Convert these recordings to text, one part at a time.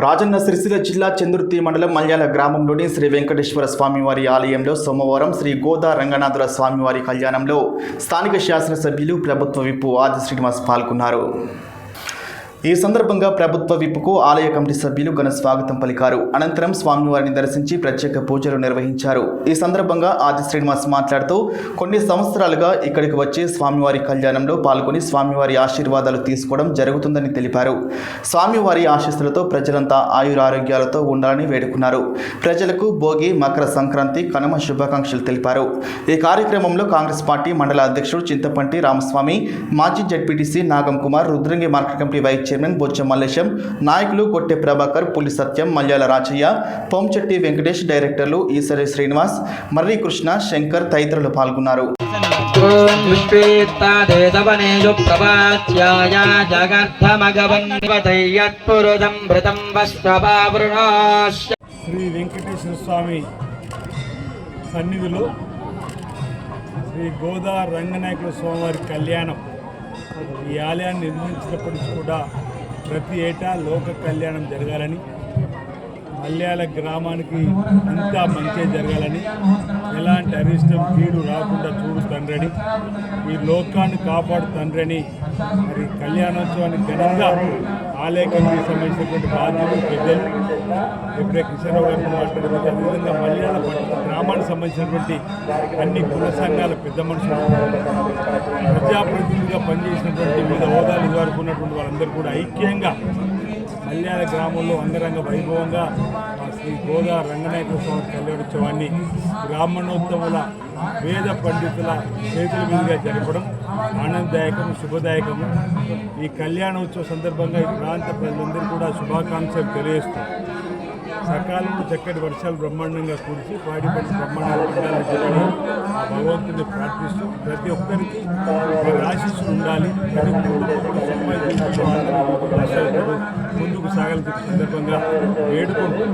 రాజన్న సిరిసిల్ల జిల్లా చంద్రుతి మండలం మల్యాల గ్రామంలోని శ్రీ వెంకటేశ్వర స్వామివారి ఆలయంలో సోమవారం శ్రీ గోదా రంగనాథుల స్వామివారి కళ్యాణంలో స్థానిక శాసనసభ్యులు ప్రభుత్వ విప్పు ఆది శ్రీనివాస్ పాల్గొన్నారు. ఈ సందర్భంగా ప్రభుత్వ విప్పుకు ఆలయ కమిటీ సభ్యులు ఘన స్వాగతం పలికారు. అనంతరం స్వామివారిని దర్శించి ప్రత్యేక పూజలు నిర్వహించారు. ఈ సందర్భంగా ఆది శ్రీనివాస్ మాట్లాడుతూ కొన్ని సంవత్సరాలుగా ఇక్కడికి వచ్చి స్వామివారి కళ్యాణంలో పాల్గొని స్వామివారి ఆశీర్వాదాలు తీసుకోవడం జరుగుతుందని తెలిపారు. స్వామివారి ఆశీస్సులతో ప్రజలంతా ఆయురారోగ్యాలతో ఉండాలని వేడుకున్నారు. ప్రజలకు భోగి మకర సంక్రాంతి కనుమ శుభాకాంక్షలు తెలిపారు. ఈ కార్యక్రమంలో కాంగ్రెస్ పార్టీ మండల అధ్యక్షుడు చింతపంటి రామస్వామి మాజీ ZPTC Nagam Kumar Rudrangi market committee vice chairman Bochcha Mallesham నాయకులు కొట్టె ప్రభాకర్ పులి సత్యం మల్యాల రాచయ్య పొంచెట్టి వెంకటేష్ డైరెక్టర్లు ఈశ్వరి శ్రీనివాస్ మర్రి కృష్ణ శంకర్ తదితరులు పాల్గొన్నారు. శ్రీ వెంకటేశ్వర స్వామి సన్నిధిలో శ్రీ గోదా రంగనాయకుల స్వామివారి కళ్యాణం ఈ ఆలయాన్ని నిర్మించినప్పటి నుంచి కూడా ప్రతి ఏటా లోక కళ్యాణం జరగాలని మల్యాల గ్రామానికి అంతా మంచి జరగాలని ఎలాంటి అరిష్టం కీడు రాకుండా చూడు తండ్రిని ఈ లోకాన్ని కాపాడు తండ్రిని మరి కళ్యాణోత్సవాన్ని ఘనంగా ఆలయ సంబంధించినటువంటి బాధ్యులు పెద్దలు ఇప్పుడే కిషోరావు గారు మాట్లాడారు. అదేవిధంగా మల్యాల గ్రామానికి సంబంధించినటువంటి అన్ని కుల సంఘాల పెద్ద మనుషులు ప్రజాప్రతినిధిగా పనిచేసినటువంటి వివిధ ఉన్నటువంటి వాళ్ళందరూ కూడా ఐక్యంగా మల్యాల గ్రామంలో అంగరంగ వైభవంగా శ్రీ గోదా రంగనాయక స్వామి కళ్యాణోత్సవాన్ని బ్రాహ్మణోత్సవాల వేద పండితుల చేతుల మీదుగా జరపడం ఆనందదాయకం శుభదాయకము ఈ కళ్యాణోత్సవ సందర్భంగా ఈ ప్రాంత ప్రజలందరూ కూడా శుభాకాంక్షలు తెలియజేస్తారు సకాలంలో చక్కటి వర్షాలు బ్రహ్మాండంగా కురిసి పాడి పంట బ్రహ్మాండంగా పండాలని ఆ భగవంతుని ప్రార్థిస్తూ ప్రతి ఒక్కరికి వారి ఆశీస్సులు ఉండాలి. ముందుకు సాగాలని సందర్భంగా వేడుకుంటూ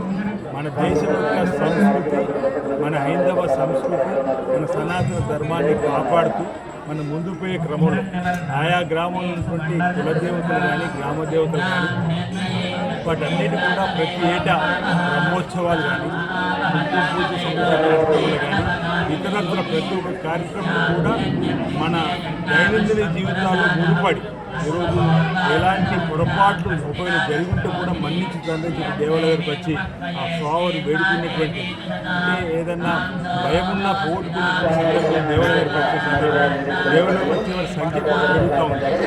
మన దేశం యొక్క సంస్కృతి మన హైందవ సంస్కృతి మన సనాతన ధర్మాన్ని కాపాడుతూ మన ముందుకు పోయే క్రమంలో ఆయా గ్రామంలో ఉన్నటువంటి కులదేవతలు కానీ గ్రామ దేవతలు కానీ వాటన్నిటి కూడా ప్రతి ఏటా బ్రహ్మోత్సవాలు కానీ కుంకుమ పూజ సంబంధించిన కానీ ఇతరత్ర ప్రతి ఒక్క కార్యక్రమం కూడా మన దైనందిన జీవితాల్లో ముడిపడి ఈరోజు ఎలాంటి పొరపాట్లు ఒకవేళ జరుగుంటే కూడా మన్నించి తండ్రి చెప్పి దేవాలయానికి వచ్చి ఆ స్వామిని వేడుకునేటువంటి అంటే ఏదన్నా భయమున్నా పోగొట్టుకున్నటువంటి సందర్భంలో దేవాలయానికి వచ్చే సందర్భంలో దేవాలయం వచ్చే వారి సంఖ్య కూడా పెరుగుతూ ఉంటారు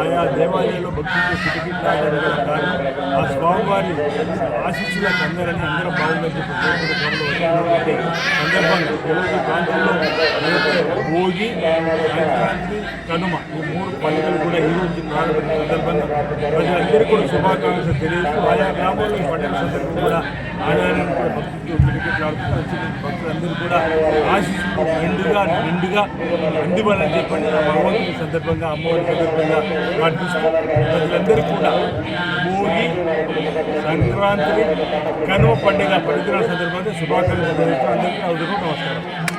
ఆయా దేవాలయంలో భక్తులు సిటికిట్లాడడం గల ఆ స్వామివారి ఆశీస్సులకు అందరని అందరూ బాగుందని చెప్పి కోరుకునే సందర్భంగా ఈరోజు ప్రాంతంలో భోగి సంక్రాంతి కనుమ. ఈ మూడు పండుగలు కూడా ఈరోజు రోజు సందర్భంగా ప్రజలందరికీ కూడా శుభాకాంక్షలు తెలియజేస్తూ ఆయా గ్రామాల్లో ఈ పండుగ సందర్భంగా కూడా ఆడవాళ్ళని కూడా భక్తులతో పిలికెట్లాడుతూ వచ్చిన భక్తులందరూ కూడా ఆశిస్తూ నిండుగా నిండుగా అందివ్వాలని చెప్పండి ఆ సందర్భంగా అమ్మవారి సందర్భంగా ప్రార్థిస్తూ ప్రజలందరూ కూడా భోగి సంక్రాంతి కనుమ పండుగ పవిత్ర సందర్భంగా శుభాకాంక్షలు తెలియజేస్తూ అందరికీ నా నమస్కారం.